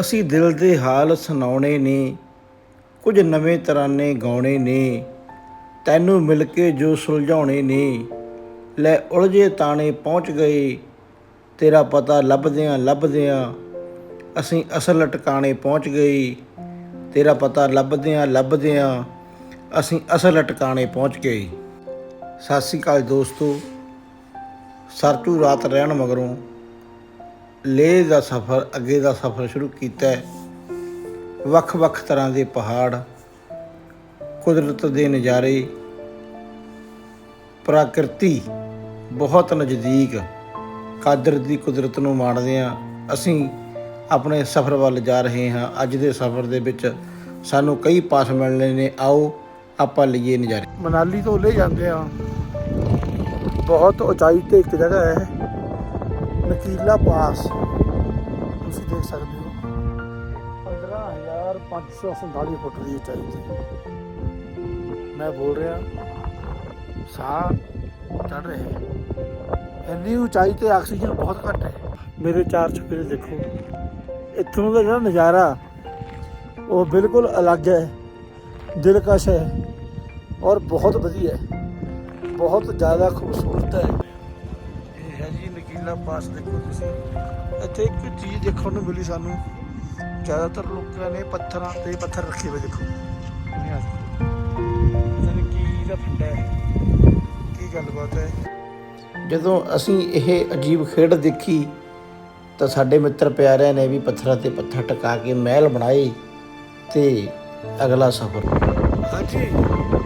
ਅਸੀਂ ਦਿਲ ਦੇ ਹਾਲ ਸੁਣਾਉਣੇ ਨੇ, ਕੁਝ ਨਵੇਂ ਤਰਾਨੇ ਗਾਉਣੇ ਨੇ, ਤੈਨੂੰ ਮਿਲ ਕੇ ਜੋ ਸੁਲਝਾਉਣੇ ਨੇ, ਲੈ ਉਲਝੇ ਤਾਣੇ ਪਹੁੰਚ ਗਏ, ਤੇਰਾ ਪਤਾ ਲੱਭਦਿਆਂ ਲੱਭਦਿਆਂ ਅਸੀਂ ਅਸਲ ਟਿਕਾਣੇ ਪਹੁੰਚ ਗਏ, ਤੇਰਾ ਪਤਾ ਲੱਭਦਿਆਂ ਲੱਭਦਿਆਂ ਅਸੀਂ ਅਸਲ ਟਿਕਾਣੇ ਪਹੁੰਚ ਗਏ। ਸਤਿ ਸ਼੍ਰੀ ਅਕਾਲ ਦੋਸਤੋ ਸਰਚੂ ਰਾਤ ਰਹਿਣ ਮਗਰੋਂ ਲੇਹ ਦਾ ਸਫ਼ਰ, ਅੱਗੇ ਦਾ ਸਫ਼ਰ ਸ਼ੁਰੂ ਕੀਤਾ ਵੱਖ-ਵੱਖ ਤਰ੍ਹਾਂ ਦੇ ਪਹਾੜ, ਕੁਦਰਤ ਦੇ ਨਜ਼ਾਰੇ, ਪ੍ਰਕਿਰਤੀ ਬਹੁਤ ਨਜ਼ਦੀਕ ਕਾਦਰ ਦੀ ਕੁਦਰਤ ਨੂੰ ਮਾਣਦੇ ਹਾਂ। ਅਸੀਂ ਆਪਣੇ ਸਫ਼ਰ ਵੱਲ ਜਾ ਰਹੇ ਹਾਂ। ਅੱਜ ਦੇ ਸਫ਼ਰ ਦੇ ਵਿੱਚ ਸਾਨੂੰ ਕਈ ਪਾਸ ਮਿਲਣੇ ਨੇ। ਆਓ, ਆਪਾਂ ਲਈਏ ਨਜ਼ਾਰੇ। ਮਨਾਲੀ ਤੋਂ ਲੈ ਜਾਂਦੇ ਆ ਬਹੁਤ ਉਚਾਈ ਤੇ ਇੱਕ ਜਗ੍ਹਾ ਹੈ। ਨਕੀਲਾ ਪਾਸ। ਤੁਸੀਂ ਦੇਖ ਸਕਦੇ ਹੋ। 15547 ਫੁੱਟ ਦੀ ਉਚਾਈ ਤੇ। ਮੈਂ ਬੋਲ ਰਿਹਾ, ਸਾਹ ਚੜ ਰਿਹਾ ਹੈ। ਇੰਨੀ ਉਚਾਈ ਤੇ ਆਕਸੀਜਨ ਬਹੁਤ ਘੱਟ ਹੈ। ਮੇਰੇ ਚਾਰ ਚੁਫੇਰੇ ਦੇਖੋ। ਇੱਥੋਂ ਦਾ ਜਿਹੜਾ ਨਜ਼ਾਰਾ, ਉਹ ਬਿਲਕੁਲ ਅਲੱਗ ਹੈ, ਦਿਲਕਸ਼ ਹੈ ਔਰ ਬਹੁਤ ਵਧੀਆ ਹੈ। ਬਹੁਤ ਜ਼ਿਆਦਾ ਖੂਬਸੂਰਤ ਹੈ ਇਹ ਹੈ। ਜੀ ਨਕੀਲਾ ਪਾਸ ਦੇਖੋ ਤੁਸੀਂ। ਇੱਥੇ ਇੱਕ ਚੀਜ਼ ਦੇਖਣ ਨੂੰ ਮਿਲੀ ਸਾਨੂੰ। ਜ਼ਿਆਦਾਤਰ ਲੋਕਾਂ ਨੇ ਪੱਥਰਾਂ ਤੇ ਪੱਥਰ ਰੱਖੇ ਹੋਏ ਦੇਖੋ। ਕੀ ਦਾ ਫੰਡਾ ਹੈ। ਕੀ ਗੱਲਬਾਤ ਹੈ? ਜਦੋਂ ਅਸੀਂ ਇਹ ਅਜੀਬ ਖੇਡ ਦੇਖੀ ਤਾਂ ਸਾਡੇ ਮਿੱਤਰ ਪਿਆਰਿਆਂ ਨੇ ਵੀ ਪੱਥਰਾਂ ਤੇ ਪੱਥਰ ਟਿਕਾ ਕੇ ਮਹਿਲ ਬਣਾਏ ਤੇ ਅਗਲਾ ਸਫ਼ਰ। ਹਾਂਜੀ।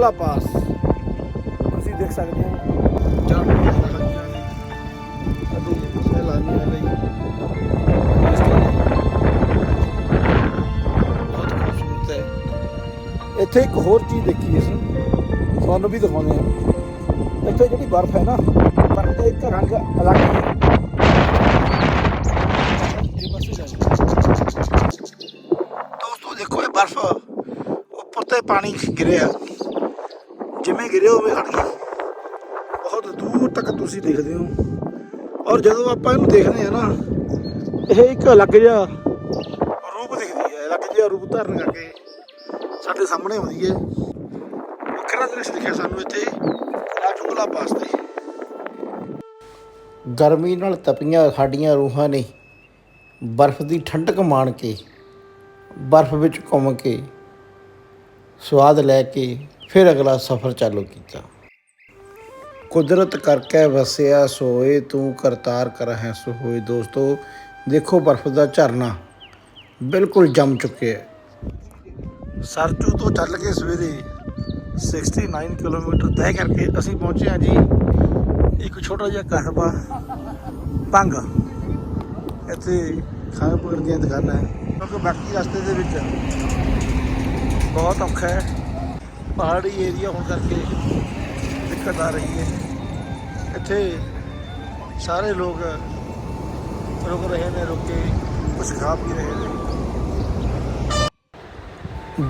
ਲਾ ਚੁੰਗਲਾ ਪਾਸ ਤੁਸੀਂ ਦੇਖ ਸਕਦੇ ਹੋ ਚੜ੍ਹਦੀਆਂ ਲੱਗੀਆਂ ਨੇ ਅਤੇ ਸੈਲਾਨੀਆਂ ਲਈ ਬਹੁਤ ਖੂਬਸੂਰਤ ਹੈ ਇੱਥੇ ਇੱਕ ਹੋਰ ਚੀਜ਼ ਦੇਖੀ ਅਸੀਂ ਤੁਹਾਨੂੰ ਵੀ ਦਿਖਾਉਂਦੇ ਹਾਂ ਇੱਥੇ ਜਿਹੜੀ ਬਰਫ਼ ਹੈ ਨਾ ਬਰਫ਼ ਦਾ ਇੱਕ ਰੰਗ ਅਲੱਗ ਹੈ ਦੂਜੇ ਪਾਸੇ ਜਾ ਜਾਓ। ਦੋਸਤੋ ਦੇਖੋ ਇਹ ਬਰਫ਼ ਉੱਪਰ ਤੇ ਪਾਣੀ ਗਿਰਿਆ ਜਿਵੇਂ ਗਿਰੇ ਉਵੇਂ ਖੜ ਗਈ ਬਹੁਤ ਦੂਰ ਤੱਕ ਤੁਸੀਂ ਦੇਖਦੇ ਹੋ। ਔਰ ਜਦੋਂ ਆਪਾਂ ਇਹਨੂੰ ਦੇਖਦੇ ਆ ਨਾ, ਇਹ ਇੱਕ ਅਲੱਗ ਜਿਹਾ ਰੂਪ ਦਿਖਦੀ ਹੈ। ਅਲੱਗ ਜਿਹਾ ਰੂਪ ਧਾਰਨ ਕਰਕੇ ਸਾਡੇ ਸਾਹਮਣੇ ਆਉਂਦੀ ਹੈ। ਵੱਖਰਾ ਦ੍ਰਿਸ਼ ਦਿਖਿਆ ਸਾਨੂੰ ਇੱਥੇ ਰਾਜੂਗਲਾ ਪਾਸ ਤੇ। ਗਰਮੀ ਨਾਲ ਤਪੀਆਂ ਸਾਡੀਆਂ ਰੂਹਾਂ ਨੇ ਬਰਫ਼ ਦੀ ਠੰਡਕ ਮਾਣ ਕੇ, ਬਰਫ਼ ਵਿੱਚ ਘੁੰਮ ਕੇ, ਸਵਾਦ ਲੈ ਕੇ ਫਿਰ ਅਗਲਾ ਸਫ਼ਰ ਚਾਲੂ ਕੀਤਾ। ਕੁਦਰਤ ਕਰਕੇ ਵਸਿਆ ਸੋਏ, ਤੂੰ ਕਰਤਾਰ ਕਰਹਿ ਸੋ ਹੋਏ ਦੋਸਤੋ, ਦੇਖੋ ਬਰਫ਼ ਦਾ ਝਰਨਾ ਬਿਲਕੁਲ ਜੰਮ ਚੁੱਕਿਆ ਹੈ। ਸਰਚੂ ਤੋਂ ਚੱਲ ਕੇ ਸਵੇਰੇ 69 ਕਿਲੋਮੀਟਰ ਤੈਅ ਕਰਕੇ ਅਸੀਂ ਪਹੁੰਚੇ ਹਾਂ ਜੀ, ਇੱਕ ਛੋਟਾ ਜਿਹਾ ਕਸਬਾ, ਭੰਗ। ਇੱਥੇ ਖਾਣ ਪੀਣ ਦੀਆਂ ਦੁਕਾਨਾਂ ਹੈ। ਕਿਉਂਕਿ ਬਾਕੀ ਰਸਤੇ ਦੇ ਵਿੱਚ ਬਹੁਤ ਔਖਾ ਹੈ। ਪਹਾੜੀ ਏਰੀਆ ਹੋਣ ਕਰਕੇ ਦਿੱਕਤ ਆ ਰਹੀ ਹੈ। ਇੱਥੇ ਸਾਰੇ ਲੋਕ ਰੁਕ ਰਹੇ ਨੇ, ਰੁਕ ਕੇ ਕੁਝ ਖਾ ਪੀ ਰਹੇ ਨੇ।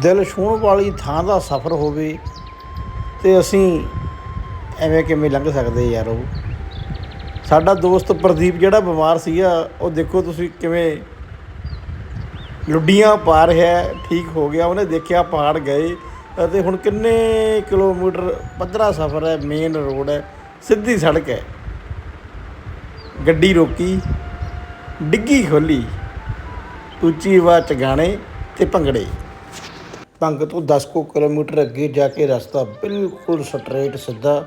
ਦਿਲ ਛੂਹਣ ਵਾਲੀ ਥਾਂ ਦਾ ਸਫ਼ਰ ਹੋਵੇ ਤੇ ਅਸੀਂ ਐਵੇਂ ਕਿਵੇਂ ਲੰਘ ਸਕਦੇ ਯਾਰ। ਉਹ ਸਾਡਾ ਦੋਸਤ ਪ੍ਰਦੀਪ ਜਿਹੜਾ ਬਿਮਾਰ ਸੀਗਾ, ਉਹ ਦੇਖੋ ਤੁਸੀਂ ਕਿਵੇਂ ਲੁੱਡੀਆਂ ਪਾ ਰਿਹਾ ਠੀਕ ਹੋ ਗਿਆ। ਉਹਨੇ ਦੇਖਿਆ ਪਹਾੜ ਗਏ। ਅਤੇ ਹੁਣ ਕਿੰਨੇ ਕਿਲੋਮੀਟਰ ਪੱਧਰਾ ਸਫ਼ਰ ਹੈ ਮੇਨ ਰੋਡ ਹੈ, ਸਿੱਧੀ ਸੜਕ ਹੈ। ਗੱਡੀ ਰੋਕੀ, ਡਿੱਗੀ ਖੋਲੀ ਉੱਚੀ ਆਵਾਜ਼ ਚ ਗਾਣੇ ਤੇ ਭੰਗੜੇ। ਭੰਗ ਤੋਂ 10 ਕੁ ਕਿਲੋਮੀਟਰ ਅੱਗੇ ਜਾ ਕੇ ਰਸਤਾ ਬਿਲਕੁਲ ਸਟਰੇਟ ਸਿੱਧਾ,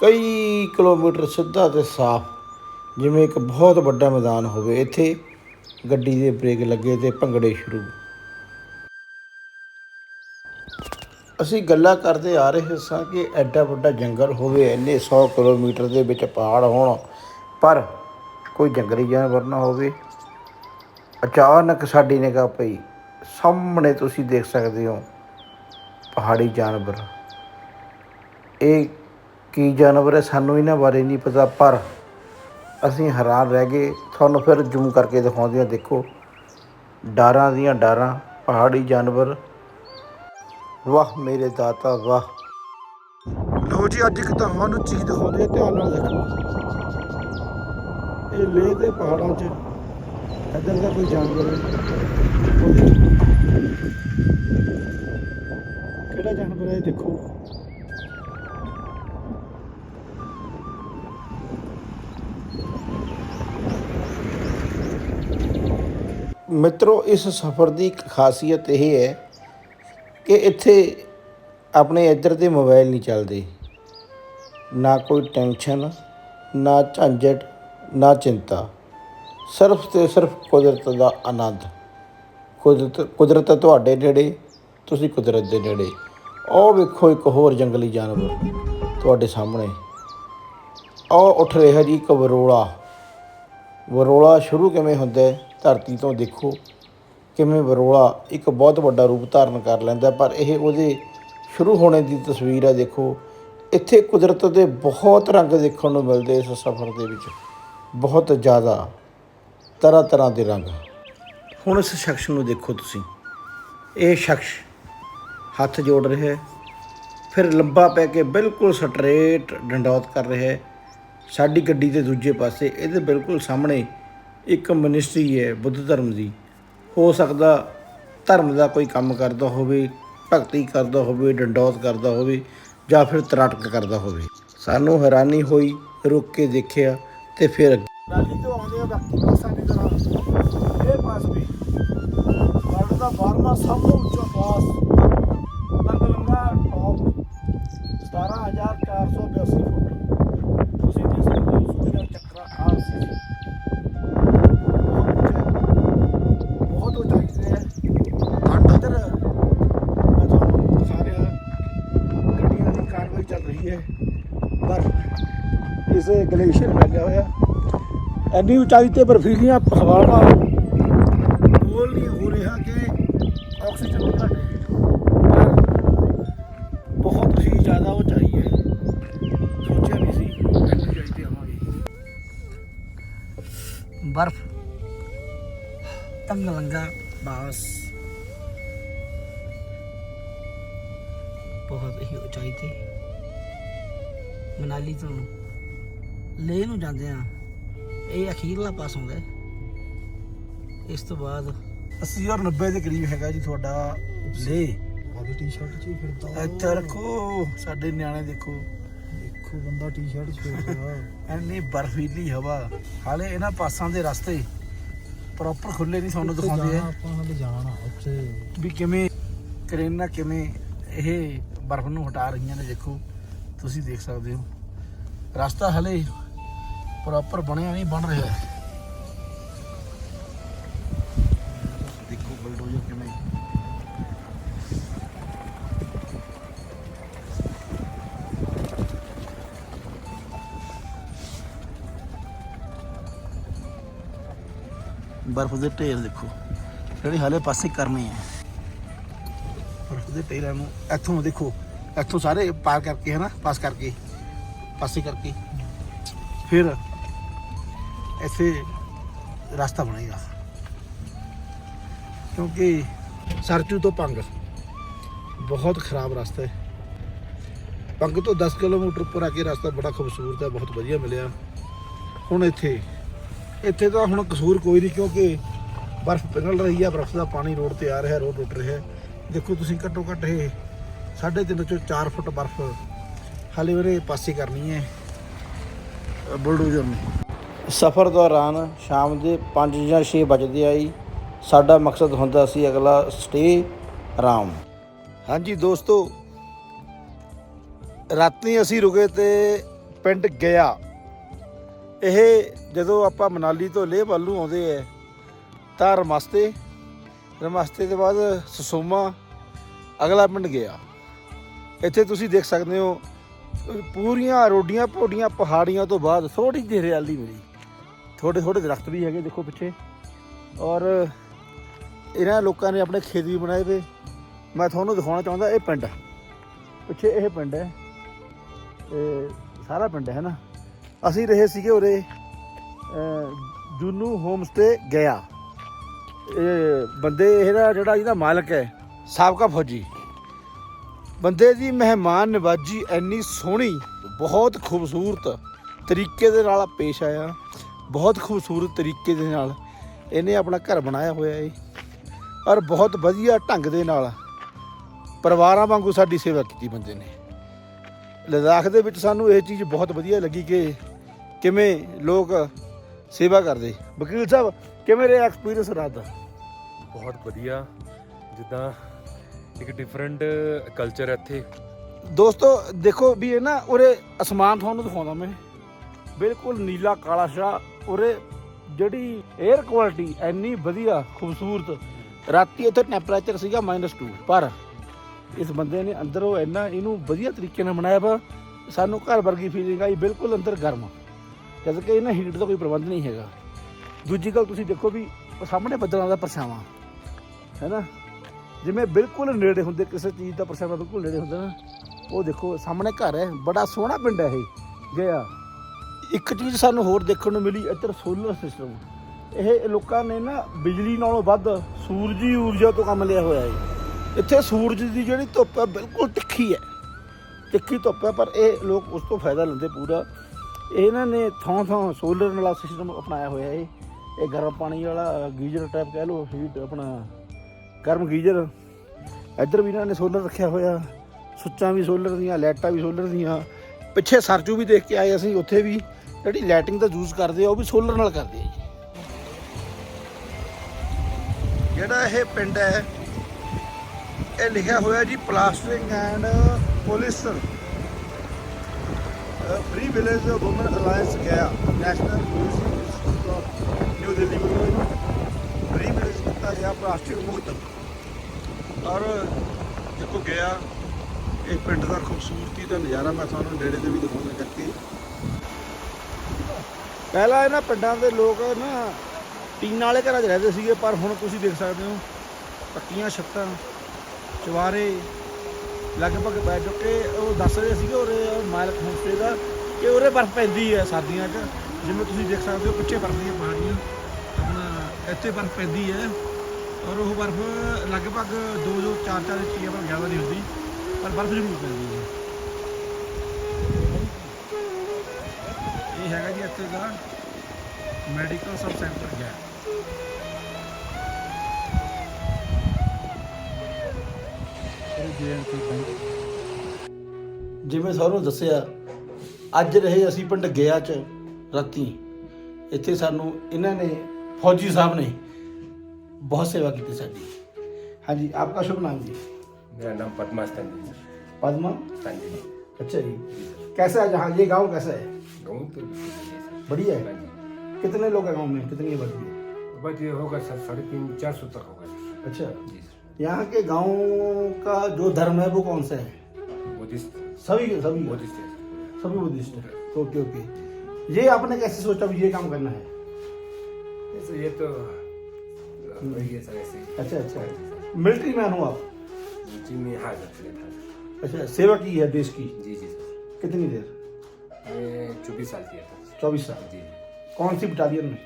ਕਈ ਕਿਲੋਮੀਟਰ ਸਿੱਧਾ ਤੇ ਸਾਫ਼, ਜਿਵੇਂ ਇੱਕ ਬਹੁਤ ਵੱਡਾ ਮੈਦਾਨ ਹੋਵੇ। ਇੱਥੇ ਗੱਡੀ ਦੇ ਬ੍ਰੇਕ ਲੱਗੇ ਤੇ ਭੰਗੜੇ ਸ਼ੁਰੂ। ਅਸੀਂ ਗੱਲਾਂ ਕਰਦੇ ਆ ਰਹੇ ਸਾਂ ਕਿ ਐਡਾ ਵੱਡਾ ਜੰਗਲ ਹੋਵੇ, ਇੰਨੇ 100 ਕਿਲੋਮੀਟਰ ਦੇ ਵਿੱਚ ਪਹਾੜ ਹੋਣ, ਪਰ ਕੋਈ ਜੰਗਲੀ ਜਾਨਵਰ ਨਾ ਹੋਵੇ। ਅਚਾਨਕ ਸਾਡੀ ਨਿਗਾਹ ਪਈ। ਸਾਹਮਣੇ ਤੁਸੀਂ ਦੇਖ ਸਕਦੇ ਹੋ ਪਹਾੜੀ ਜਾਨਵਰ। ਇਹ ਕੀ ਜਾਨਵਰ ਹੈ ਸਾਨੂੰ ਇਹਨਾਂ ਬਾਰੇ ਨਹੀਂ ਪਤਾ, ਪਰ ਅਸੀਂ ਹੈਰਾਨ ਰਹਿ ਗਏ। ਤੁਹਾਨੂੰ ਫਿਰ ਜ਼ੂਮ ਕਰਕੇ ਦਿਖਾਉਂਦੇ ਹਾਂ। ਦੇਖੋ, ਡਾਰਾਂ ਦੀਆਂ ਡਾਰਾਂ, ਪਹਾੜੀ ਜਾਨਵਰ ਵਾਹ ਮੇਰੇ ਦਾਤਾ ਵਾਹ ਲੋ ਲਓ ਜੀ ਅੱਜ ਇੱਕ ਤੁਹਾਨੂੰ ਚੀਜ਼ ਦਿਖਾਉਂਦੇ ਆ ਧਿਆਨ ਨਾਲ ਦੇਖੋ ਇਹ ਲੇਹ ਦੇ ਪਹਾੜਾਂ 'ਚ ਇੱਧਰ ਦਾ ਕੋਈ ਜਾਨਵਰ ਹੈ ਉਹ ਦੇਖੋ। ਕਿਹੜਾ ਜਾਨਵਰ ਹੈ ਇਹ ਦੇਖੋ ਮਿੱਤਰੋ ਇਸ ਸਫ਼ਰ ਦੀ ਇੱਕ ਖਾਸੀਅਤ ਇਹ ਹੈ ਕਿ ਇੱਥੇ ਆਪਣੇ ਇੱਧਰ ਦੇ ਮੋਬਾਈਲ ਨਹੀਂ ਚੱਲਦੇ। ਨਾ ਕੋਈ ਟੈਨਸ਼ਨ, ਨਾ ਝੰਜਟ, ਨਾ ਚਿੰਤਾ। ਸਿਰਫ ਤੇ ਸਿਰਫ ਕੁਦਰਤ ਦਾ ਆਨੰਦ। ਕੁਦਰਤ ਕੁਦਰਤ ਤੁਹਾਡੇ ਨੇੜੇ, ਤੁਸੀਂ ਕੁਦਰਤ ਦੇ ਨੇੜੇ। ਉਹ ਵੇਖੋ ਇੱਕ ਹੋਰ ਜੰਗਲੀ ਜਾਨਵਰ ਤੁਹਾਡੇ ਸਾਹਮਣੇ। ਉਹ ਉੱਠ ਰਿਹਾ ਜੀ ਇੱਕ ਵਰੋਲਾ। ਵਰੋਲਾ ਸ਼ੁਰੂ ਕਿਵੇਂ ਹੁੰਦਾ ਧਰਤੀ ਤੋਂ ਦੇਖੋ। ਕਿਵੇਂ ਵਰੋਲਾ ਇੱਕ ਬਹੁਤ ਵੱਡਾ ਰੂਪ ਧਾਰਨ ਕਰ ਲੈਂਦਾ, ਪਰ ਇਹ ਉਹਦੇ ਸ਼ੁਰੂ ਹੋਣੇ ਦੀ ਤਸਵੀਰ ਹੈ ਦੇਖੋ। ਇੱਥੇ ਕੁਦਰਤ ਦੇ ਬਹੁਤ ਰੰਗ ਦੇਖਣ ਨੂੰ ਮਿਲਦੇ ਇਸ ਸਫ਼ਰ ਦੇ ਵਿੱਚ। ਬਹੁਤ ਜ਼ਿਆਦਾ ਤਰ੍ਹਾਂ ਤਰ੍ਹਾਂ ਦੇ ਰੰਗ। ਹੁਣ ਇਸ ਸ਼ਖਸ ਨੂੰ ਦੇਖੋ ਤੁਸੀਂ। ਇਹ ਸ਼ਖਸ ਹੱਥ ਜੋੜ ਰਿਹਾ ਹੈ। ਫਿਰ ਲੰਬਾ ਪੈ ਕੇ ਬਿਲਕੁਲ ਸਟਰੇਟ ਡੰਡੌਤ ਕਰ ਰਿਹਾ ਹੈ। ਸਾਡੀ ਗੱਡੀ ਦੇ ਦੂਜੇ ਪਾਸੇ, ਇਹਦੇ ਬਿਲਕੁਲ ਸਾਹਮਣੇ ਇੱਕ ਮਨਿਸਟਰੀ ਹੈ, ਬੁੱਧ ਧਰਮ ਦੀ। ਹੋ ਸਕਦਾ ਧਰਮ ਦਾ ਕੋਈ ਕੰਮ ਕਰਦਾ ਹੋਵੇ, ਭਗਤੀ ਕਰਦਾ ਹੋਵੇ, ਡੰਡੌਤ ਕਰਦਾ ਹੋਵੇ ਜਾਂ ਫਿਰ ਤਰਾਟਕ ਕਰਦਾ ਹੋਵੇ। ਸਾਨੂੰ ਹੈਰਾਨੀ ਹੋਈ, ਰੁਕ ਕੇ ਦੇਖਿਆ ਤੇ ਫਿਰ ਨਾਲੀ ਤੋਂ ਆਉਂਦੇ ਆ, ਬਾਕੀ ਪਾਸਾਂ ਦੀ ਤਰ੍ਹਾਂ ਇਹ ਪਾਸ ਵੀ। ਵਰਲਡ ਦਾ 12ਵਾਂ ਸਭ ਤੋਂ ਉੱਚਾ ਪਾਸ। ਲੰਗ ਲੰਗਾ ਟੌਪ 17482 ਫੁੱਟ ਤੁਸੀਂ ਦੇਖ ਸਕਦੇ ਹੋ ਸੂਰਜ ਦਾ ਚੱਕਰਾ ਆ ਸੀ ਬਹੁਤ ਉੱਚਾਈ ਤੇ ਹੈ ਠੰਡ ਇੱਧਰ ਮੈਂ ਤੁਹਾਨੂੰ ਦਿਖਾ ਰਿਹਾ ਗੱਡੀਆਂ ਦੀ ਕਾਰਵਾਈ ਚੱਲ ਰਹੀ ਹੈ ਬਰਫ਼ ਇਸ ਗਲੇਸ਼ੀਅਰ ਲੱਗਿਆ ਹੋਇਆ। ਇੰਨੀ ਉਚਾਈ ਤੇ ਬਰਫੀਲੀਆਂ ਹਵਾਵਾਂ ਬੋਲ ਨਹੀਂ ਹੋ ਰਿਹਾ ਕਿ ਆਕਸੀਜਨ ਦੀ ਘਾਟ ਹੈ। ਪਰ ਬਹੁਤ ਹੀ ਜ਼ਿਆਦਾ ਉਚਾਈ ਹੈ। ਸੋਚਿਆ ਨਹੀਂ ਸੀ, ਇੰਨੀ ਉਚਾਈ ਤੇ ਆਵਾਂਗੇ। ਬਰਫ਼। ਤੰਗ ਲੰਗਾ, ਬਾਸ। ਬਹੁਤ ਹੀ ਉਚਾਈ ਤੇ। ਮਨਾਲੀ ਤੋਂ ਲੇਹ ਨੂੰ ਜਾਂਦੇ ਆ। ਇਹ ਅਖੀਰਲਾ ਪਾਸ ਹੁੰਦਾ ਹੈ। ਇਸ ਤੋਂ ਬਾਅਦ 80 ਔਰ 90 ਦੇ ਕਰੀਬ ਹੈਗਾ ਜੀ ਤੁਹਾਡਾ ਲੇਹ। ਆਦੀ ਟੀ-ਸ਼ਰਟ 'ਚ ਹੀ ਫਿਰਦਾ ਇੱਥੇ ਰੱਖੋ ਸਾਡੇ ਨਿਆਣੇ ਦੇਖੋ। ਦੇਖੋ ਬੰਦਾ ਟੀ-ਸ਼ਰਟ 'ਚ ਫਿਰਦਾ ਐਨੀ ਬਰਫੀਲੀ ਹਵਾ। ਹਾਲੇ ਇਹਨਾਂ ਪਾਸਾਂ ਦੇ ਰਸਤੇ ਪ੍ਰੋਪਰ ਖੁੱਲੇ ਨਹੀਂ ਤੁਹਾਨੂੰ ਦਿਖਾਉਂਦੇ ਆ ਆਪਾਂ ਹਾਲੇ ਜਾਣਾ ਉੱਥੇ। ਵੀ ਕਿਵੇਂ ਕਰੇਨਾ ਕਿਵੇਂ ਇਹ ਬਰਫ਼ ਨੂੰ ਹਟਾ ਰਹੀਆਂ ਨੇ ਦੇਖੋ। ਤੁਸੀਂ ਦੇਖ ਸਕਦੇ ਹੋ। ਰਸਤਾ ਹਲੇ ਪ੍ਰੋਪਰ ਬਣਿਆ ਨਹੀਂ, ਬਣ ਰਿਹਾ। ਦੇਖੋ ਬਲਡੋਜ਼ਰ ਕਿਵੇਂ। ਬਰਫ਼ ਦੇ ਢੇਰ ਦੇਖੋ, ਜਿਹੜੇ ਹਾਲੇ ਪਾਸੇ ਕਰਨੇ ਹੈ ਬਰਫ਼ ਦੇ ਢੇਰਾਂ ਨੂੰ ਇੱਥੋਂ ਦੇਖੋ, ਇੱਥੋਂ ਸਾਰੇ ਪਾਰ ਕਰਕੇ ਹੈ ਨਾ ਪਾਸ ਕਰਕੇ, ਪਾਸੇ ਕਰਕੇ। ਫਿਰ ਐਸੇ ਰਸਤਾ ਬਣੇਗਾ। ਕਿਉਂਕਿ ਸਰਚੂ ਤੋਂ ਪੰਗ ਬਹੁਤ ਖਰਾਬ ਰਸਤਾ ਹੈ। ਪੰਗ ਤੋਂ 10 ਕਿਲੋਮੀਟਰ ਉੱਪਰ ਆ ਕੇ ਰਸਤਾ ਬੜਾ ਖੂਬਸੂਰਤ ਹੈ ਬਹੁਤ ਵਧੀਆ ਮਿਲਿਆ। ਹੁਣ ਇੱਥੇ ਇੱਥੇ ਤਾਂ ਹੁਣ ਕਸੂਰ ਕੋਈ ਨਹੀਂ ਕਿਉਂਕਿ ਬਰਫ਼ ਪਿਘਲ ਰਹੀ ਹੈ ਬਰਫ਼ ਦਾ ਪਾਣੀ ਰੋਡ ਤੇ ਆ ਰਿਹਾ ਰੋਡ ਟੁੱਟ ਰਿਹਾ ਦੇਖੋ ਤੁਸੀਂ ਘੱਟੋ ਘੱਟ ਇਹ 3.5 ਚੋਂ 4 ਫੁੱਟ ਬਰਫ਼ ਹਾਲੇ ਵੀਰੇ ਪਾਸੇ ਕਰਨੀ ਹੈ। ਅ, ਬੁਲਡੋਜ਼ਰ ਨੇ। ਸਫ਼ਰ ਦੌਰਾਨ ਸ਼ਾਮ ਦੇ 5 ਜਾਂ 6 ਵਜੇ ਆਈ। ਸਾਡਾ ਮਕਸਦ ਹੁੰਦਾ ਸੀ ਅਗਲਾ ਸਟੇ ਆਰਾਮ। ਹਾਂਜੀ ਦੋਸਤੋ, ਰਾਤੀ ਅਸੀਂ ਰੁਕੇ ਤੇ ਪਿੰਡ ਗਿਆ। ਇਹ ਜਦੋਂ ਆਪਾਂ ਮਨਾਲੀ ਤੋਂ ਲੇਹ ਵੱਲ ਨੂੰ ਆਉਂਦੇ ਐ, ਤਾਂ ਰਮਸਤੇ ਰਮਸਤੇ ਦੇ ਬਾਅਦ ਸਸੋਮਾ, ਅਗਲਾ ਪਿੰਡ ਗਿਆ। ਇੱਥੇ ਤੁਸੀਂ ਦੇਖ ਸਕਦੇ ਹੋ, ਪੂਰੀਆਂ ਰੋਡੀਆਂ ਪੋਡੀਆਂ ਪਹਾੜੀਆਂ ਤੋਂ ਬਾਅਦ ਥੋੜੀ ਜਿਹੀ ਹਰਿਆਲੀ ਮਿਲੀ। ਥੋੜੇ ਥੋੜੇ ਦਰਖਤ ਵੀ ਹੈਗੇ ਦੇਖੋ ਪਿੱਛੇ। ਔਰ ਇਹਨਾਂ ਲੋਕਾਂ ਨੇ ਆਪਣੇ ਖੇਤ ਵੀ ਬਣਾਏ ਵੇ। ਮੈਂ ਤੁਹਾਨੂੰ ਦਿਖਾਉਣਾ ਚਾਹੁੰਦਾ ਇਹ ਪਿੰਡ। ਪਿੱਛੇ ਇਹ ਪਿੰਡ ਹੈ। ਇਹ ਸਾਰਾ ਪਿੰਡ ਹੈ ਨਾ ਅਸੀਂ ਰਹੇ ਸੀਗੇ ਉਰੇ ਅਹ, ਜੁਨੂ ਹੋਮ ਗਿਆ। ਇਹ ਬੰਦੇ ਇਹਦਾ ਜਿਹੜਾ ਇਹਦਾ ਮਾਲਕ ਹੈ ਸਾਬਕਾ ਫੌਜੀ। ਬੰਦੇ ਦੀ ਮਹਿਮਾਨ ਨਿਵਾਜ਼ੀ ਇੰਨੀ ਸੋਹਣੀ ਬਹੁਤ ਖੂਬਸੂਰਤ ਤਰੀਕੇ ਦੇ ਨਾਲ ਪੇਸ਼ ਆਇਆ। ਬਹੁਤ ਖੂਬਸੂਰਤ ਤਰੀਕੇ ਦੇ ਨਾਲ ਇਹਨੇ ਆਪਣਾ ਘਰ ਬਣਾਇਆ ਹੋਇਆ ਹੈ ਔਰ ਬਹੁਤ ਵਧੀਆ ਢੰਗ ਦੇ ਨਾਲ ਪਰਿਵਾਰਾਂ ਵਾਂਗੂ ਸਾਡੀ ਸੇਵਾ ਕੀਤੀ ਬੰਦੇ ਨੇ। ਲਦਾਖ ਦੇ ਵਿੱਚ ਸਾਨੂੰ ਇਹ ਚੀਜ਼ ਬਹੁਤ ਵਧੀਆ ਲੱਗੀ ਕਿ ਕਿਵੇਂ ਲੋਕ ਸੇਵਾ ਕਰਦੇ। ਵਕੀਲ ਸਾਹਿਬ ਕਿਵੇਂ ਰਿਹਾ ਐਕਸਪੀਰੀਅੰਸ ਰਾਤ ਦਾ? ਬਹੁਤ ਵਧੀਆ। ਜਿੱਦਾਂ ਇੱਕ ਡਿਫਰੈਂਟ ਕਲਚਰ ਹੈ ਇੱਥੇ। ਦੋਸਤੋ ਦੇਖੋ ਵੀ ਇਹ ਨਾ ਉਰੇ ਅਸਮਾਨ ਤੁਹਾਨੂੰ ਦਿਖਾਉਂਦਾ ਮੈਂ। ਬਿਲਕੁਲ ਨੀਲਾ ਕਾਲਾ ਸ਼ਾ ਉਰੇ ਜਿਹੜੀ 에ਅਰ ਕੁਆਲਿਟੀ ਇੰਨੀ ਵਧੀਆ ਖੂਬਸੂਰਤ, ਰਾਤੀ ਇੱਥੇ ਟੈਂਪਰੇਚਰ ਸੀਗਾ -2 ਪਰ ਇਸ ਬੰਦੇ ਨੇ ਅੰਦਰੋਂ ਇੰਨਾ ਇਹਨੂੰ ਵਧੀਆ ਤਰੀਕੇ ਨਾਲ ਬਣਾਇਆ ਵਾ, ਸਾਨੂੰ ਘਰ ਵਰਗੀ ਫੀਲਿੰਗ ਆਈ, ਬਿਲਕੁਲ ਅੰਦਰ ਗਰਮ। ਜਦ ਕਿ ਇਹਨਾਂ ਹੀਟ ਦਾ ਕੋਈ ਪ੍ਰਬੰਧ ਨਹੀਂ ਹੈਗਾ। ਦੂਜੀ ਗੱਲ ਤੁਸੀਂ ਦੇਖੋ ਵੀ ਸਾਹਮਣੇ ਬੱਦਲਾਂ ਦਾ ਪਰਛਾਵਾਂ ਹੈ ਨਾ ਜਿਵੇਂ ਬਿਲਕੁਲ ਨੇੜੇ ਹੁੰਦੇ, ਕਿਸੇ ਚੀਜ਼ ਦਾ ਪਰਛਾਵਾਂ ਬਿਲਕੁਲ ਨੇੜੇ ਹੁੰਦਾ ਨਾ, ਉਹ ਦੇਖੋ ਸਾਹਮਣੇ ਘਰ ਹੈ, ਬੜਾ ਸੋਹਣਾ ਪਿੰਡ ਹੈ ਇਹ, ਗਿਆ। ਇੱਕ ਚੀਜ਼ ਸਾਨੂੰ ਹੋਰ ਦੇਖਣ ਨੂੰ ਮਿਲੀ, ਇੱਧਰ ਸੋਲਰ ਸਿਸਟਮ ਇਹ ਲੋਕਾਂ ਨੇ ਨਾ ਬਿਜਲੀ ਨਾਲੋਂ ਵੱਧ ਸੂਰਜੀ ਊਰਜਾ ਤੋਂ ਕੰਮ ਲਿਆ ਹੋਇਆ ਹੈ। ਇੱਥੇ ਸੂਰਜ ਦੀ ਜਿਹੜੀ ਧੁੱਪ ਹੈ, ਬਿਲਕੁਲ ਤਿੱਖੀ ਹੈ। ਤਿੱਖੀ ਧੁੱਪ ਹੈ, ਪਰ ਇਹ ਲੋਕ ਉਸ ਤੋਂ ਫਾਇਦਾ ਲੈਂਦੇ ਪੂਰਾ। ਇਹਨਾਂ ਨੇ ਥਾਂ ਥਾਂ ਸੋਲਰ ਵਾਲਾ ਸਿਸਟਮ ਅਪਣਾਇਆ ਹੋਇਆ ਹੈ। ਇਹ ਗਰਮ ਪਾਣੀ ਵਾਲਾ ਗੀਜ਼ਰ ਟਾਈਪ ਕਹਿ ਲਓ ਹੀਟ ਆਪਣਾ, ਗਰਮ ਗੀਜ਼ਰ। ਇੱਧਰ ਵੀ ਇਹਨਾਂ ਨੇ ਸੋਲਰ ਰੱਖਿਆ ਹੋਇਆ। ਸੁੱਚਾਂ ਵੀ ਸੋਲਰ ਦੀਆਂ, ਲਾਈਟਾਂ ਵੀ ਸੋਲਰ ਦੀਆਂ। ਪਿੱਛੇ ਸਰਜੂ ਵੀ ਦੇਖ ਕੇ ਆਏ ਅਸੀਂ, ਉੱਥੇ ਵੀ। ਜਿਹੜੀ ਲਾਈਟਿੰਗ ਦਾ ਯੂਜ਼ ਕਰਦੇ ਆ, ਉਹ ਵੀ ਸੋਲਰ ਨਾਲ ਕਰਦੇ ਆ ਜੀ। ਜਿਹੜਾ ਇਹ ਪਿੰਡ ਹੈ, ਇਹ ਲਿਖਿਆ ਹੋਇਆ ਜੀ plastic and polyester free village woman alliance ਗਿਆ ਨੈਸ਼ਨਲ ਨਿਊ ਦਿੱਲੀ ਵੱਲੋਂ ਫ੍ਰੀ ਵਿਲੇਜ ਕੀਤਾ ਗਿਆ ਪਲਾਸਟਿਕ ਮੁਕਤ ਔਰ ਦੇਖੋ ਗਿਆ, ਇਹ ਪਿੰਡ ਦਾ ਖੂਬਸੂਰਤੀ ਦਾ ਨਜ਼ਾਰਾ ਮੈਂ ਤੁਹਾਨੂੰ ਨੇੜੇ ਤੇ ਵੀ ਦਿਖਾਉਣਾ ਕਰਕੇ। ਪਹਿਲਾਂ ਇਹਨਾਂ ਪਿੰਡਾਂ ਦੇ ਲੋਕ ਨਾ ਟੀਨ ਵਾਲੇ ਘਰਾਂ 'ਚ ਰਹਿੰਦੇ ਸੀਗੇ, ਪਰ ਹੁਣ ਤੁਸੀਂ ਦੇਖ ਸਕਦੇ ਹੋ, ਪੱਕੀਆਂ ਛੱਤਾਂ ਚਵਾਰੇ ਲਗਭਗ ਪੈ ਚੁੱਕੇ ਉਹ ਦੱਸ ਰਹੇ ਸੀਗੇ ਉਰੇ ਮਾਲਕ ਹੋਮਸਟੇ ਦਾ ਕਿ ਉਰੇ ਬਰਫ਼ ਪੈਂਦੀ ਹੈ ਸਰਦੀਆਂ 'ਚ। ਜਿਵੇਂ ਤੁਸੀਂ ਦੇਖ ਸਕਦੇ ਹੋ ਪਿੱਛੇ ਬਰਫ਼ ਦੀਆਂ ਪਹਾੜੀਆਂ, ਆਪਣਾ ਇੱਥੇ ਬਰਫ਼ ਪੈਂਦੀ ਹੈ ਔਰ ਉਹ ਬਰਫ਼ ਲਗਭਗ 2 2 4 4 ਇੰਚੀ ਜ਼ਿਆਦਾ ਨਹੀਂ ਹੁੰਦੀ, ਪਰ ਬਰਫ਼ ਜ਼ਰੂਰ ਪੈਂਦੀ ਹੈ। ਇਹ ਹੈਗਾ ਜੀ ਇੱਥੇ ਦਾ ਮੈਡੀਕਲ ਸਬ ਸੈਂਟਰ ਗਿਆ ਜਿਵੇਂ ਸਾਨੂੰ ਦੱਸਿਆ ਅੱਜ ਰਹੇ ਅਸੀਂ ਪਿੰਡ ਗਿਆ ਚ ਰਾਤੀ ਇੱਥੇ ਸਾਨੂੰ ਇਹਨਾਂ ਨੇ ਫੌਜੀ ਸਾਹਿਬ ਨੇ ਬਹੁਤ ਸੇਵਾ ਕੀਤੀ ਸਾਡੀ ਹਾਂਜੀ ਆਪਕਾ ਸ਼ੁਭ ਨਾਮ ਜੀ मेरा नाम पद्मा स्तंजी सर पद्मा स्तंजी अच्छा जी कैसा है जहाँ ये गांव कैसा है गाँव तो बढ़िया है। है। हाँ कितने लोग हैं गाँव में? कितनी आबादी है? ये होगा सर साढ़े तीन चार सौ तक होगा अच्छा। जी सर। यहाँ के गाँव का जो धर्म है वो कौन सा है? बुद्धिस्ट। सभी सभी बुद्धिस्ट है सभी बुद्धिस्ट ओके ओके। ये आपने कैसे सोचा भी ये काम करना है? ये तो वही सर ऐसे अच्छा अच्छा। मिलिट्री मैन हो आप? जी में हाँ सर अच्छा सेवा की है देश की? जी जी सर। कितनी देर? मैं चौबीस साल किया था चौबीस साल जी कौन सी बटालियन में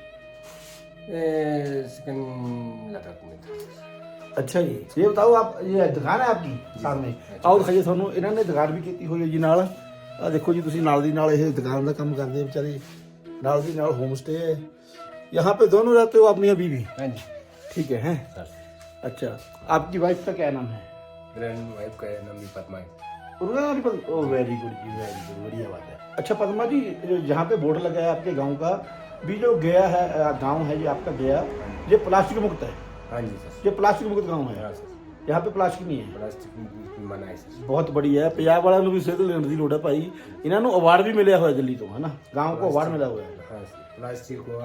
सेकंड लद्दाख में था सर। ਅੱਛਾ ਜੀ ਇਹ ਬਤਾਓ ਆਪ ਇਹ ਦੁਕਾਨ ਹੈ ਆਪਕੀ ਸਾਹਮਣੇ ਆਓ ਦਿਖਾਈਏ ਤੁਹਾਨੂੰ ਇਹਨਾਂ ਨੇ ਦੁਕਾਨ ਵੀ ਕੀਤੀ ਹੋਈ ਹੈ ਜੀ ਨਾਲ ਆ ਦੇਖੋ ਜੀ ਤੁਸੀਂ ਨਾਲ ਦੀ ਨਾਲ ਇਹ ਦੁਕਾਨ ਦਾ ਕੰਮ ਕਰਦੇ ਆ ਵਿਚਾਰੇ ਨਾਲ ਦੀ ਨਾਲ ਹੋਮ ਸਟੇ ਹੈ यहाँ पे दोनों रहते हो अपनी बीवी हाँ जी ठीक है हैं सर अच्छा आपकी वाइफ का क्या नाम है मेरा वाइफ का नाम भी पद्मा है उन्होंने पद वेरी गुड जी वेरी गुड बढ़िया बात है अच्छा पदमा जी जो जहाँ पे बोर्ड लगा है आपके गांव का भी जो गया है गांव है ये आपका गया ये प्लास्टिक मुक्त है हाँ जी सर ये प्लास्टिक मुक्त गांव है हाँ सर यहाँ पे ਪਲਾਸਟਿਕ ਨਹੀਂ ਹੈ ਪਲਾਸਟਿਕ ਮਨਾ ਹੈ ਸਰ ਬਹੁਤ ਬੜੀਆ ਹੈ ਪੰਜਾਬ ਵਾਲਿਆਂ ਨੂੰ ਵੀ ਸਿਹਤ ਲੈਣ ਦੀ ਲੋੜ ਹੈ ਭਾਈ ਇਹਨਾਂ ਨੂੰ ਅਵਾਰਡ ਵੀ ਮਿਲਿਆ ਹੋਇਆ ਦਿੱਲੀ ਤੋਂ ਹੈ ਨਾ ਗਾਂਵ ਕੋ ਅਵਾਰਡ ਮਿਲਿਆ ਹੋਇਆ ਹੈ ਹਾਂ ਸਰ ਪਲਾਸਟਿਕ ਕੋ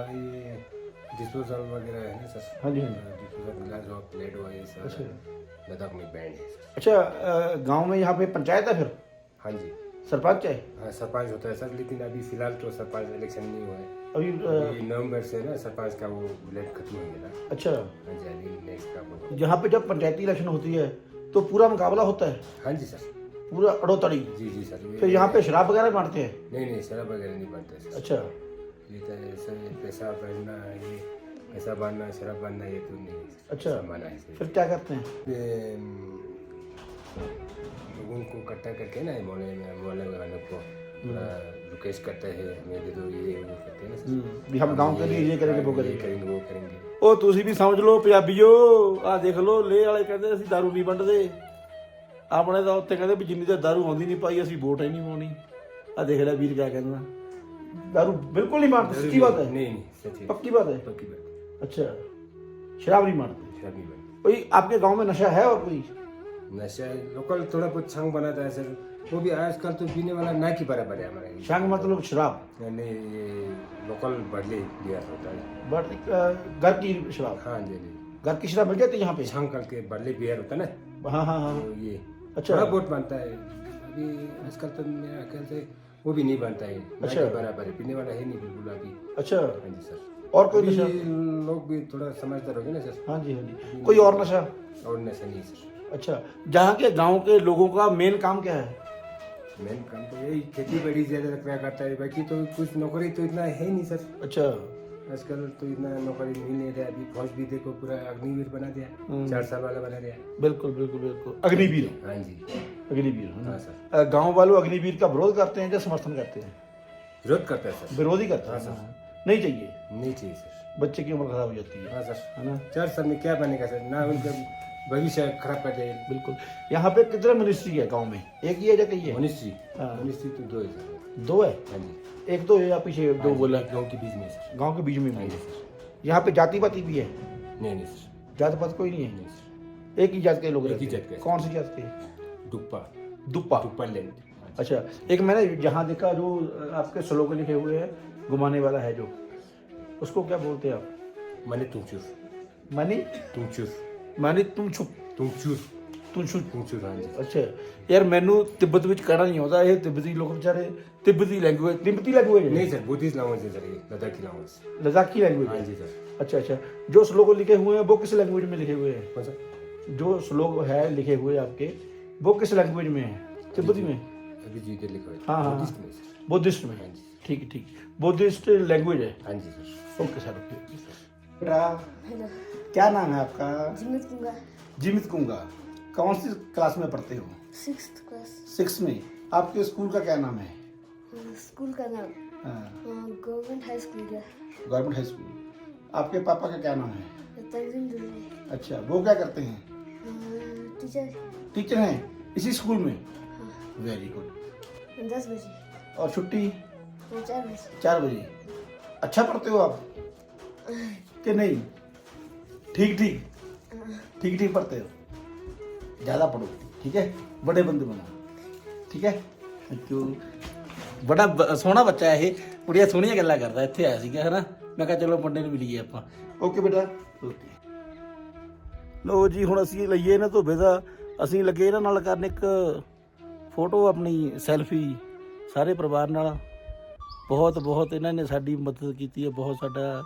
डिस्पोजल वगैरह है ना सर? हाँ जी हाँ डिस्पोजल गिलास हुआ प्लेट हुआ ये सर अच्छा। लद्दाख में बैंड है। अच्छा गाँव में यहाँ पे पंचायत है फिर? हाँ जी। सरपंच है? हाँ सरपंच होता है सर लेकिन अभी फ़िलहाल तो सरपंच इलेक्शन नहीं हुआ है। अभी अभी नवंबर से ना सरपंच का वो बुलेट खत्म हो गया अच्छा। हाँ नेक्स्ट का वो- यहाँ पे जब पंचायती इलेक्शन होती है तो पूरा मुकाबला होता है? हाँ जी सर। पूरा अड़ोतड़ी? जी जी सर। फिर यहाँ पे शराब वगैरह बांटते हैं? नहीं नहीं शराब वगैरह नहीं सर। अच्छा। ये तो सर ये पैसा पहनना ये पैसा बांधना शराब बांधना ये तो नहीं है सर। अच्छा। सब मना है सर फिर क्या करते हैं ये, लोगों को इकट्ठा करके ना मोहल्ले में मोहल्ले वालों को पूरा रिक्वेस्ट करते हैं हमें दे दो ये वो करते हैं ना सर ਵੀ ਹਮ गांव के लिए ये करेंगे वो ये करेंगे करेंगे वो करेंगे ਉਹ ਤੁਸੀਂ ਵੀ ਸਮਝ ਲਓ ਪੰਜਾਬੀਓ ਆ ਦੇਖ ਲਓ ਲੇ ਵਾਲੇ ਕਹਿੰਦੇ ਅਸੀਂ दारू ਨਹੀਂ ਵੰਡਦੇ ਆਪਣੇ ਤਾਂ ਉੱਤੇ ਕਹਿੰਦੇ ਵੀ ਜਿੰਨੀ ਤਾਂ दारू ਆਉਂਦੀ ਨਹੀਂ ਪਾਈ ਅਸੀਂ ਵੋਟ ਹੀ ਨਹੀਂ ਪਾਉਣੀ ਆ ਦੇਖ ਲੈ ਵੀਰ ਕਿਆ ਕਹਿੰਦਾ दारू बिल्कुल नहीं मारते सच्ची बात है। नहीं नहीं सच्ची। पक्की बात है? पक्की बात अच्छा शराब नहीं मारते। शराब नहीं मारते। कोई आपके गाँव में नशा है और कोई? नशा है लोकल थोड़ा बहुत छंग बनाता है सर। वो भी आजकल तो पीने वाला ना की बराबर है हमारे। छंग मतलब शराब। नहीं ये लोकल बदले दिया होता है घर की शराब? हाँ जी जी। घर की शराब मिल जाती है यहाँ पे? छंग करके बदले बियर होता है ना? हाँ हाँ हाँ। तो ये अच्छा। थोड़ा बहुत बनता है। अभी आजकल तो मेरा ख्याल से वो भी नहीं बनता है। अच्छा। बराबर है। पीने वाला है नहीं बिल्कुल अभी अच्छा। हाँ जी सर। और कोई नशा? लोग भी थोड़ा समझदार हो गए ना सर। हाँ जी हाँ जी। कोई और नशा? और नशा नहीं सर। अच्छा। जहाँ के गाँव के लोगों का मेन काम क्या है? मेन काम तो यही खेती बाड़ी ज़्यादा करता है। बाकी तो कुछ नौकरी तो इतना है नहीं सर। अच्छा। आजकल तो इतना नौकरी मिल नहीं रहा अभी फौज भी देखो पूरा अग्निवीर बना दिया हम्म। चार साल वाला बना दिया बिल्कुल बिल्कुल बिल्कुल। अग्निवीर? हाँ जी। अग्निवीर हाँ सर। गाँव वालों अग्निवीर का विरोध करते हैं या समर्थन करते हैं? विरोध करते हैं सर। विरोध ही करते हैं हाँ, हाँ। नहीं चाहिए? नहीं चाहिए सर। बच्चे की उम्र खराब हो जाती है। हाँ सर। है ना? चार साल में क्या बनेगा सर? ना उनका भविष्य खराब कर देगा बिल्कुल। यहाँ पे कितने मिनिस्ट्री है गाँव में? एक ही है या कई है? मनुष्य हाँ। मनुष्य तो दो है सर। दो है? हाँ जी। एक तो है या पीछे दो? बोला गाँव के बीच में सर। गाँव के बीच में हाँ भी है सर। यहाँ पे जाति पाति भी है? नहीं नहीं सर। जात पात कोई नहीं है? नहीं सर। एक ही जात के लोग एक ही रहते हैं। जात के। कौन सी जात के? दुप्पा। दुप्पा। दुप्पा लैंड अच्छा एक मैंने जहाँ देखा जो आपके स्लोगन लिखे हुए हैं घुमाने वाला है जो। उसको क्या बोलते हैं आप? मनी तुम चूर मनी? तुम चूर मानी तुम छुप तुम चूर ਤੂੰ ਛੁ तुम चूर हाँ जी ਅੱਛਾ ਯਾਰ ਮੈਨੂੰ ਤਿੱਬਤ ਵਿੱਚ ਕਹਿਣਾ ਨਹੀਂ ਆਉਂਦਾ ਇਹ ਤਿੱਬਤੀ ਲੋਕ ਵਿਚਾਰੇ ਤਿੱਬਤੀ ਲੈਂਗੁਏਜ ਤਿੱਬਤੀ ਲੈਂਗੁਏਜ ਹੈ नहीं सर बुद्धिस्ट लैंग्वेज है सर ये लद्दाखी लैंग्वेज लद्दाखी लैंग्वेज हाँ है जी सर अच्छा अच्छा जो स्लोग लिखे हुए हैं वो किस लैंग्वेज में लिखे हुए हैं कौन सा जो स्लोग है लिखे हुए आपके वो किस लैंग्वेज में है तिब्बती में अभी जी इधर लिखा है हाँ, हाँ, बुद्धिस्ट में सर बुद्धिस्ट में हाँ जी ठीक है ठीक बुद्धिस्ट लैंग्वेज है हाँ जी सर ओके सर ओके बेटा क्या नाम है आपका? जिमित कुंगा। जिमित कुंगा। कौन सी क्लास में पढ़ते हो? Six class. सिक्स में। आपके स्कूल का क्या नाम है? स्कूल का नाम हाँ, गवर्नमेंट हाई स्कूल का। Government high school. आपके पापा का क्या नाम है? अच्छा वो क्या करते हैं? टीचर। टीचर हैं? इसी स्कूल में? वेरी गुड दस बजे। और छुट्टी? चार बजे। चार बजे। अच्छा पढ़ते हो आप? कि नहीं? ठीक ठीक ठीक ठीक पढ़ते हो ज़्यादा पढ़ो ठीक है बड़े बंदे बनो ਠੀਕ ਹੈ ਥੈਂਕ ਯੂ ਬੜਾ ਬ- ਸੋਹਣਾ ਬੱਚਾ ਇਹ ਕੁੜੀਆਂ ਸੋਹਣੀਆਂ ਗੱਲਾਂ ਕਰਦਾ ਇੱਥੇ ਆਇਆ ਸੀਗਾ ਹਨਾ ਮੈਂ ਕਿਹਾ ਚਲੋ ਮੁੰਡੇ ਨੂੰ ਮਿਲੀਏ ਆਪਾਂ ਓਕੇ ਬੇਟਾ ਓਕੇ ਲੋ ਜੀ ਹੁਣ ਅਸੀਂ ਲਈਏ ਇਹਨਾਂ ਧੋਬੇ ਦਾ ਅਸੀਂ ਲੱਗੇ ਇਹਨਾਂ ਨਾਲ ਕਰਨ ਇੱਕ ਫੋਟੋ ਆਪਣੀ ਸੈਲਫੀ ਸਾਰੇ ਪਰਿਵਾਰ ਨਾਲ ਬਹੁਤ ਬਹੁਤ ਇਹਨਾਂ ਨੇ ਸਾਡੀ ਮਦਦ ਕੀਤੀ ਹੈ ਬਹੁਤ ਸਾਡਾ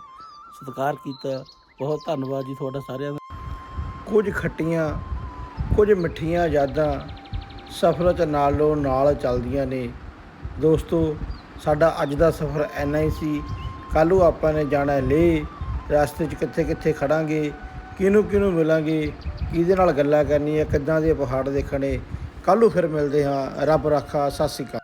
ਸਤਿਕਾਰ ਕੀਤਾ ਬਹੁਤ ਧੰਨਵਾਦ ਜੀ ਤੁਹਾਡਾ ਸਾਰਿਆਂ ਦਾ। ਕੁਝ ਖੱਟੀਆਂ, ਕੁਝ ਮਿੱਠੀਆਂ ਯਾਦਾਂ ਸਫ਼ਰ 'ਚ ਨਾਲੋਂ ਨਾਲ ਚੱਲਦੀਆਂ ਨੇ। ਦੋਸਤੋ, ਸਾਡਾ ਅੱਜ ਦਾ ਸਫ਼ਰ ਐਨਾ ਹੀ ਸੀ। ਕੱਲ੍ਹ ਨੂੰ ਆਪਾਂ ਨੇ ਜਾਣਾ ਲੇ ਰਸਤੇ 'ਚ ਕਿੱਥੇ ਕਿੱਥੇ ਖੜਾਂਗੇ ਕਿਹਨੂੰ ਕਿਹਨੂੰ ਮਿਲਾਂਗੇ, ਕਿਹਦੇ ਨਾਲ ਗੱਲਾਂ ਕਰਨੀਆਂ, ਕਿੱਦਾਂ ਦੇ ਪਹਾੜ ਦੇਖਣੇ। ਕੱਲ੍ਹ ਨੂੰ ਫਿਰ ਮਿਲਦੇ ਹਾਂ। ਰੱਬ ਰਾਖਾ, ਸਤਿ ਸ਼੍ਰੀ ਅਕਾਲ।